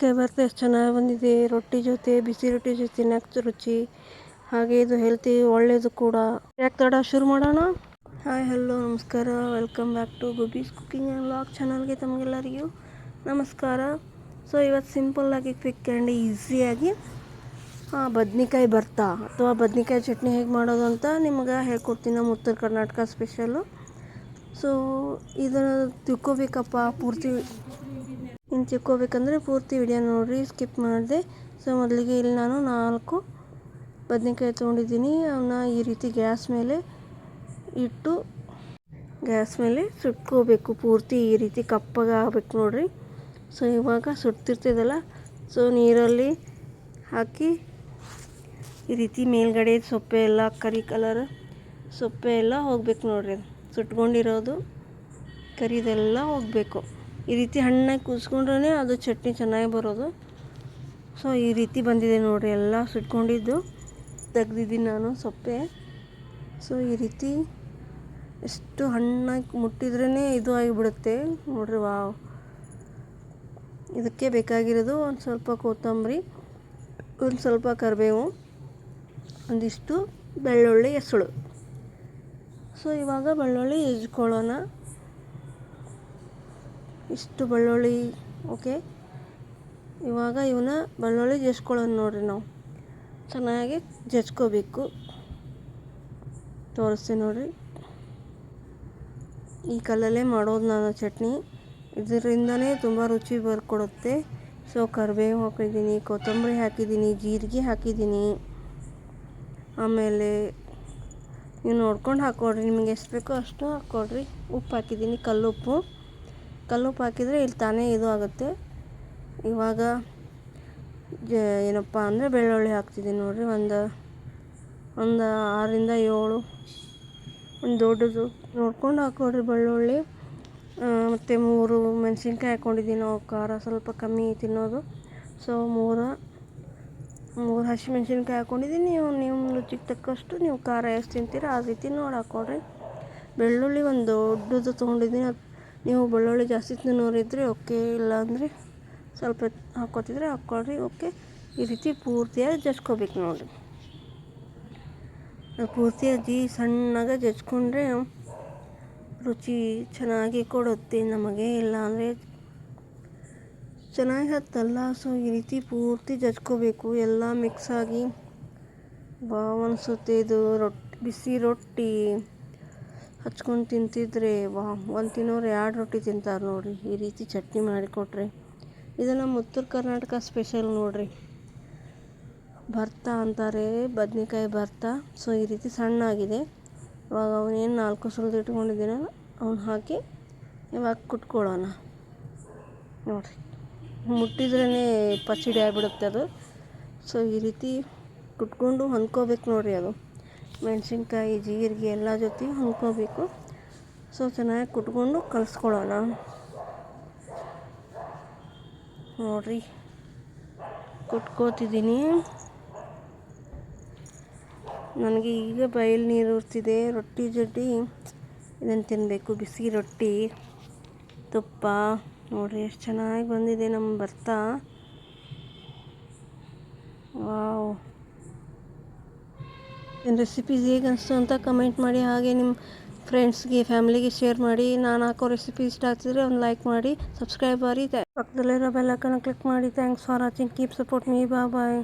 ಬದನೆಕಾಯಿ ಬರುತ್ತೆ ಎಷ್ಟು ಚೆನ್ನಾಗಿ ಬಂದಿದೆ. ರೊಟ್ಟಿ ಜೊತೆ, ಬಿಸಿ ರೊಟ್ಟಿ ಜೊತೆ ತಿನ್ನಕ್ಕೆ ರುಚಿ. ಹಾಗೆ ಇದು ಹೆಲ್ತಿ ಒಳ್ಳೆಯದು ಕೂಡ. ಯಾಕೆ ತಡ ಶುರು ಮಾಡೋಣ? ಹಾಯ್ ಹಲೋ ನಮಸ್ಕಾರ. ವೆಲ್ಕಮ್ ಬ್ಯಾಕ್ ಟು ಗುಬೀಸ್ ಕುಕಿಂಗ್ ಆ್ಯಂಡ್ ವ್ಲಾಗ್ ಚಾನಲ್ಗೆ ತಮಗೆಲ್ಲರಿಗೂ ನಮಸ್ಕಾರ. ಸೊ ಇವತ್ತು ಸಿಂಪಲ್ಲಾಗಿ ಕ್ವಿಕ್ ಆ್ಯಂಡ್ ಈಸಿಯಾಗಿ ಬದ್ನಿಕಾಯಿ ಬರ್ತಾ? ಅಥವಾ ಬದ್ನಿಕಾಯಿ ಚಟ್ನಿ ಹೇಗೆ ಮಾಡೋದು ಅಂತ ನಿಮ್ಗೆ ಹೇಳ್ಕೊಡ್ತೀನಿ ನಮ್ಮ ಉತ್ತರ ಕರ್ನಾಟಕ ಸ್ಪೆಷಲು ಸೊ ಇದನ್ನು ತಿಳ್ಕೊಬೇಕಪ್ಪ ಪೂರ್ತಿ. ತಿಳ್ಕೊಬೇಕಂದ್ರೆ ಪೂರ್ತಿ ವಿಡಿಯೋ ನೋಡಿರಿ ಸ್ಕಿಪ್ ಮಾಡಿದೆ. ಸೊ ಮೊದಲಿಗೆ ಇಲ್ಲಿ ನಾನು ನಾಲ್ಕು ಬದನೆಕಾಯಿ ತೊಗೊಂಡಿದ್ದೀನಿ. ಅವನ್ನ ಈ ರೀತಿ ಗ್ಯಾಸ್ ಮೇಲೆ ಇಟ್ಟು ಗ್ಯಾಸ್ ಮೇಲೆ ಸುಟ್ಕೋಬೇಕು. ಪೂರ್ತಿ ಈ ರೀತಿ ಕಪ್ಪಗೆ ಆಗಬೇಕು ನೋಡಿರಿ. ಸೊ ಇವಾಗ ಸುಡ್ತಿರ್ತದಲ್ಲ ಸೊ ನೀರಲ್ಲಿ ಹಾಕಿ ಈ ರೀತಿ ಮೇಲ್ಗಡೆ ಸೊಪ್ಪೆ ಎಲ್ಲ, ಕರಿ ಕಲರ್ ಸೊಪ್ಪೆ ಎಲ್ಲ ಹೋಗ್ಬೇಕು ನೋಡಿರಿ. ಸುಟ್ಕೊಂಡಿರೋದು ಕರಿದೆಲ್ಲ ಹೋಗಬೇಕು. ಈ ರೀತಿ ಹಣ್ಣಾಗಿ ಕೂಸ್ಕೊಂಡ್ರೆ ಅದು ಚಟ್ನಿ ಚೆನ್ನಾಗಿ ಬರೋದು. ಸೊ ಈ ರೀತಿ ಬಂದಿದೆ ನೋಡಿರಿ, ಎಲ್ಲ ಸುಟ್ಕೊಂಡಿದ್ದು. ತೆಗ್ದಿದ್ದೀನಿ ನಾನು ಸೊಪ್ಪೆ. ಸೊ ಈ ರೀತಿ ಎಷ್ಟು ಹಣ್ಣಾಗಿ ಮುಟ್ಟಿದ್ರೇ ಇದು ಆಗಿಬಿಡುತ್ತೆ. ನೋಡಿರಿ, ವಾವ್. ಇದಕ್ಕೆ ಬೇಕಾಗಿರೋದು ಒಂದು ಸ್ವಲ್ಪ ಕೊತ್ತಂಬರಿ, ಒಂದು ಸ್ವಲ್ಪ ಕರಿಬೇವು, ಒಂದಿಷ್ಟು ಬೆಳ್ಳುಳ್ಳಿ ಹೆಸಳು. ಸೊ ಇವಾಗ ಬೆಳ್ಳುಳ್ಳಿ ಹೆಜ್ಕೊಳ್ಳೋಣ. ಇಷ್ಟು ಬೆಳ್ಳುಳ್ಳಿ ಓಕೆ ಇವಾಗ ಇವನ್ನ ಬೆಳ್ಳುಳ್ಳಿ ಜಜ್ಕೊಳ್ಳೋದು ನೋಡಿರಿ ನಾವು. ಚೆನ್ನಾಗಿ ಜಜ್ಕೋಬೇಕು. ತೋರಿಸ್ತೀನಿ ನೋಡಿರಿ. ಈ ಕಲ್ಲಲ್ಲೇ ಮಾಡೋದು ನಾನು ಚಟ್ನಿ. ಇದರಿಂದನೇ ತುಂಬ ರುಚಿ ಬರ್ಕೊಡುತ್ತೆ. ಸೊ ಕರಿಬೇವು ಹಾಕಿದ್ದೀನಿ, ಕೊತ್ತಂಬರಿ ಹಾಕಿದ್ದೀನಿ, ಜೀರಿಗೆ ಹಾಕಿದ್ದೀನಿ. ಆಮೇಲೆ ನೀವು ನೋಡ್ಕೊಂಡು ಹಾಕ್ಕೊಡ್ರಿ. ನಿಮಗೆ ಎಷ್ಟು ಬೇಕೋ ಅಷ್ಟು ಹಾಕ್ಕೊಡ್ರಿ. ಉಪ್ಪು ಹಾಕಿದ್ದೀನಿ, ಕಲ್ಲುಪ್ಪು. ಕಲ್ಲುಪ್ಪು ಹಾಕಿದರೆ ಇಲ್ಲಿ ತಾನೇ ಇದು ಆಗುತ್ತೆ. ಇವಾಗ ಏನಪ್ಪ ಅಂದರೆ ಬೆಳ್ಳುಳ್ಳಿ ಹಾಕ್ತಿದ್ದೀನಿ ನೋಡಿರಿ. ಒಂದು ಒಂದು ಆರರಿಂದ ಏಳು, ಒಂದು ದೊಡ್ಡದು. ನೋಡ್ಕೊಂಡು ಹಾಕೊಡ್ರಿ ಬೆಳ್ಳುಳ್ಳಿ. ಮತ್ತು ಮೂರು ಮೆಣಸಿನ್ಕಾಯಿ ಹಾಕ್ಕೊಂಡಿದ್ದೀನಿ. ನಾವು ಖಾರ ಸ್ವಲ್ಪ ಕಮ್ಮಿ ತಿನ್ನೋದು. ಸೊ ಮೂರು ಮೂರು ಹಸಿಮೆಣ್ಸಿನ್ಕಾಯಿ ಹಾಕ್ಕೊಂಡಿದ್ದೀನಿ. ನೀವು ನಿಮ್ಮ ರುಚಿಗೆ ತಕ್ಕಷ್ಟು ನೀವು ಖಾರ ಎಷ್ಟು ತಿಂತೀರ ಆ ರೀತಿ ನೋಡಿ ಹಾಕ್ಕೊಡ್ರಿ. ಬೆಳ್ಳುಳ್ಳಿ ಒಂದು ದೊಡ್ಡದು ತೊಗೊಂಡಿದ್ದೀನಿ. ಅದು ನೀವು ಬೆಳ್ಳುಳ್ಳಿ ಜಾಸ್ತಿ ತಿನ್ನೋರಿದ್ದರೆ ಓಕೆ, ಇಲ್ಲಾಂದರೆ ಸ್ವಲ್ಪ ಹಾಕ್ಕೊತಿದ್ರೆ ಹಾಕ್ಕೊಳ್ರಿ, ಓಕೆ. ಈ ರೀತಿ ಪೂರ್ತಿಯಾಗಿ ಜಜ್ಕೋಬೇಕು ನೋಡಿರಿ ಪೂರ್ತಿಯಾಗಿ ಸಣ್ಣಗೆ ಜಜ್ಕೊಂಡ್ರೆ ರುಚಿ ಚೆನ್ನಾಗಿ ಕೊಡುತ್ತೆ ನಮಗೆ, ಇಲ್ಲಾಂದರೆ ಚೆನ್ನಾಗಿ ಹತ್ತಲ್ಲ. ಸೊ ಈ ರೀತಿ ಪೂರ್ತಿ ಜಜ್ಕೋಬೇಕು. ಎಲ್ಲ ಮಿಕ್ಸ್ ಆಗಿ, ಬಾ ಅನಿಸುತ್ತೆ ಇದು ರೊಟ್ಟಿ ಬಿಸಿ ರೊಟ್ಟಿ. ಹಚ್ಕೊಂಡು ತಿಂತಿದ್ರೆ, ವಾ, ಒಂದು ತಿನ್ನೋರು ಎರಡು ರೊಟ್ಟಿ ತಿಂತಾರೆ ನೋಡಿರಿ. ಈ ರೀತಿ ಚಟ್ನಿ ಮಾಡಿಕೊಟ್ರೆ ಇದು ನಮ್ಮ ಉತ್ತರ ಕರ್ನಾಟಕ ಸ್ಪೆಷಲ್ ನೋಡಿರಿ. ಭರ್ತಾ ಅಂತಾರೆ, ಬದ್ನೆಕಾಯಿ ಭರ್ತಾ. ಸೊ, ಈ ರೀತಿ ಸಣ್ಣಾಗಿದೆ. ಇವಾಗ ಅವನೇನು ನಾಲ್ಕು ಸುಲಿದು ಇಟ್ಕೊಂಡಿದ್ದೀನಲ್ಲ ಅವ್ನು ಹಾಕಿ ಇವಾಗ ಕುಟ್ಕೊಳ್ಳೋಣ ನೋಡಿರಿ. ಮುಟ್ಟಿದ್ರೇ ಪಚಡಿ ಆಗಿಬಿಡುತ್ತೆ ಅದು. ಸೊ, ಈ ರೀತಿ ಕುಟ್ಕೊಂಡು ಹೊಂದ್ಕೋಬೇಕು ನೋಡಿರಿ ಅದು. ಮೆಣಸಿನ್ಕಾಯಿ, ಜೀರಿಗೆ ಎಲ್ಲ ಜೊತೆ ಹೊಂದ್ಕೋಬೇಕು ಸೊ, ಚೆನ್ನಾಗಿ ಕುಟ್ಕೊಂಡು ಕಲಿಸ್ಕೊಳ್ಳೋಣ. ನೋಡಿರಿ. ಕುಟ್ಕೋತಿದ್ದೀನಿ. ನನಗೆ ಈಗ ಬಯಲು ನೀರು ಉರ್ತಿದೆ. ರೊಟ್ಟಿ ಜೊತೆ ಇದನ್ನು ತಿನ್ನಬೇಕು ಬಿಸಿ ರೊಟ್ಟಿ, ತುಪ್ಪ. ನೋಡಿರಿ, ಎಷ್ಟು ಚೆನ್ನಾಗಿ ಬಂದಿದೆ ನಮ್ಮ ಭರ್ತಾ. ವಾವ್. ರೆಸಿಪೀಸ್ ಹೇಗೆ ಅನಿಸ್ತು ಅಂತ ಕಮೆಂಟ್ ಮಾಡಿ, ಹಾಗೆ ನಿಮ್ಮ ಫ್ರೆಂಡ್ಸ್ಗೆ ಫ್ಯಾಮಿಲಿಗೆ ಶೇರ್ ಮಾಡಿ. ನಾನು ಹಾಕೋ ರೆಸಿಪಿ ಇಷ್ಟ ಆಗ್ತಿದ್ರೆ ಒಂದು ಲೈಕ್ ಮಾಡಿ ಸಬ್ಸ್ಕ್ರೈಬ್ ಮಾಡಿ. ಪಕ್ಕದಲ್ಲಿರೋ ಬೆಲ್ಲಕ್ಕನ್ನು ಕ್ಲಿಕ್ ಮಾಡಿ. Thanks for watching keep support me ಬಾ ಬಾಯ್